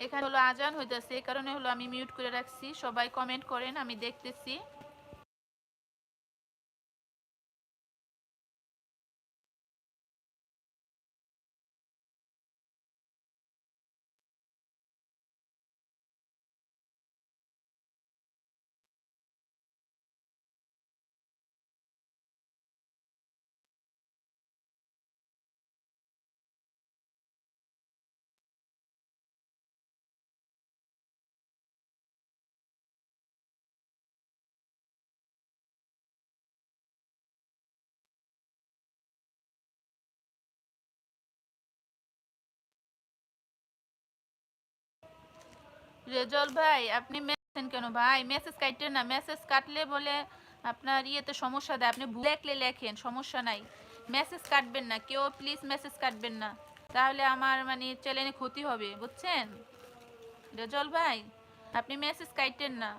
এখানে হলো আজান হইতেছে, এই কারণে হলো আমি মিউট করে রাখছি। সবাই কমেন্ট করেন, আমি দেখতেছি। রেজল ভাই, আপনি মেসেজ কেন ভাই? মেসেজ কাটতেন না, মেসেজ কাটলে বলে আপনার ইয়েতে সমস্যা দেয়। আপনি ভুল লেখলে লেখেন, সমস্যা নাই। মেসেজ কাটবেন না, কেউ প্লিজ মেসেজ কাটবেন না। তাহলে আমার মানে চ্যানেলে ক্ষতি হবে, বুঝছেন? রেজল ভাই, আপনি মেসেজ কাটতেন না।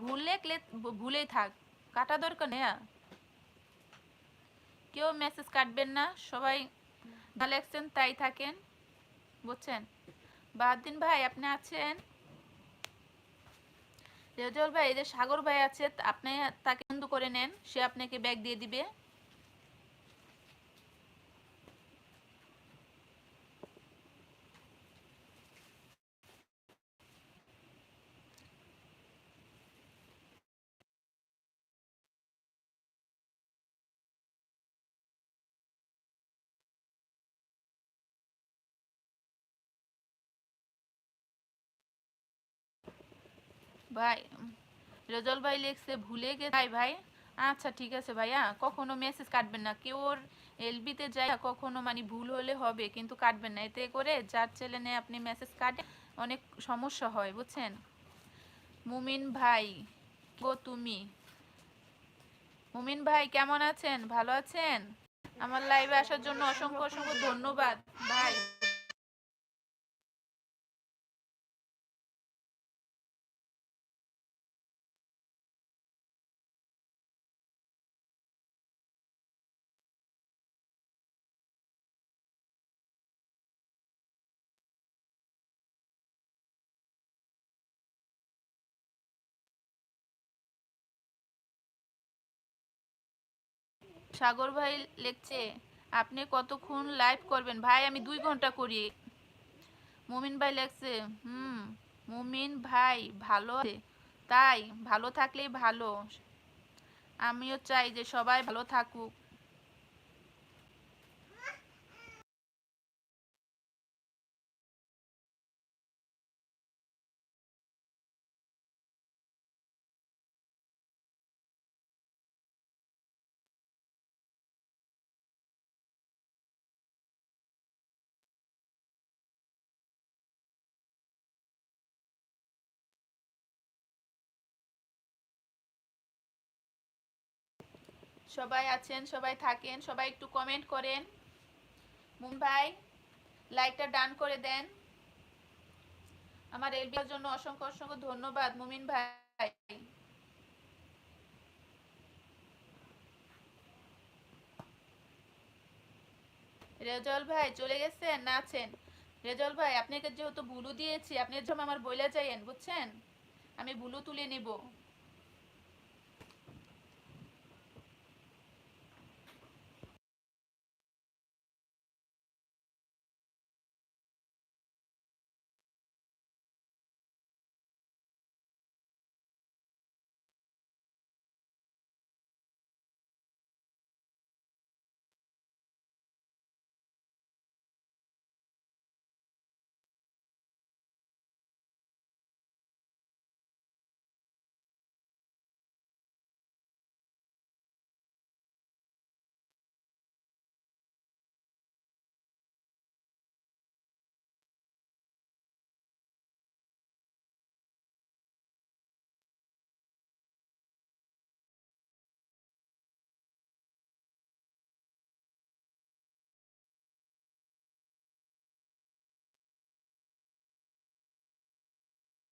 ভুল লেখলে ভুলেই থাক। কাটা দরকার নেই কেউ মেসেজ কাটবেন না, সবাই লেখছেন, তাই থাকেন, বুঝছেন? বাদিন ভাই, আপনি আছেন? রেজল ভাই, এই যে সাগর ভাই আছে আপনি তাকে বন্ধু করে নেন, সে আপনাকে ব্যাগ দিয়ে দিবে। ভাই, রেজল ভাই লিখছে, ভুলে গেছে ভাই ভাই আচ্ছা ঠিক আছে ভাইয়া, কখনো মেসেজ কাটবেন না। কেউ ওর এলবিতে যায়, কখনো মানে ভুল হলে হবে, কিন্তু কাটবেন না। এতে করে যার চ্যানেলে আপনি মেসেজ কাটে, অনেক সমস্যা হয়, বুঝছেন? মুমিন ভাই, গো তুমি। মুমিন ভাই, কেমন আছেন? ভালো আছেন? আমার লাইভে আসার জন্য অসংখ্য অসংখ্য ধন্যবাদ। সাগর ভাই লেখছে, আপনি কতক্ষণ লাইভ করবেন? ভাই, আমি দুই ঘণ্টা করি। মুমিন ভাই লেখছে, হুম, মুমিন ভাই ভালো তাই, ভালো থাকলেই ভালো। আমিও চাই যে সবাই ভালো থাকুক। সবাই আছেন, সবাই থাকেন, সবাই একটু কমেন্ট করেন। মুম্বাই লাইকটা ডান করে দেন। আমার এলবির জন্য অসংখ্য অসংখ্য ধন্যবাদ, মুমিন ভাই। রেজল ভাই, চলে গেছেন? না আছেন? রেজল ভাই, আপনাকে যেহেতু বুলু দিয়েছি, আপনি যেমন আমার বইলে যাইয়েন, বুঝছেন? আমি বুলু তুলে নিব।